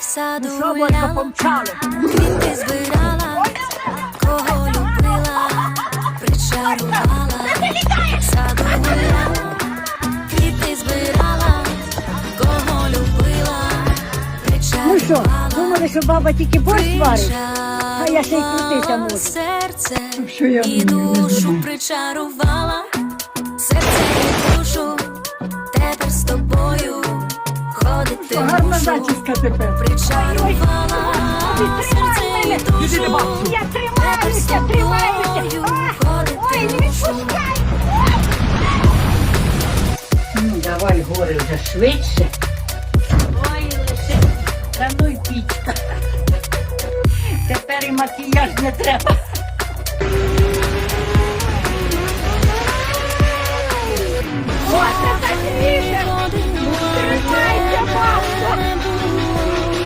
в саду Ну гуляла, квіти збирала, кого любила, причарувала, в саду гуляла, квіти збирала, кого любила, Ну що, причарувала. думали, що баба тільки борщ варить? А я ще й крутися Причарувала можу. серце Що я і душу причарувала, серце і Гарна зачіска тепер. І душу, Я тримаюся, тримаюся. Ой, не відпускай. Ну, давай гори вже швидше. Ой, лише. Та ну й пічка. Тепер і макіяж не треба.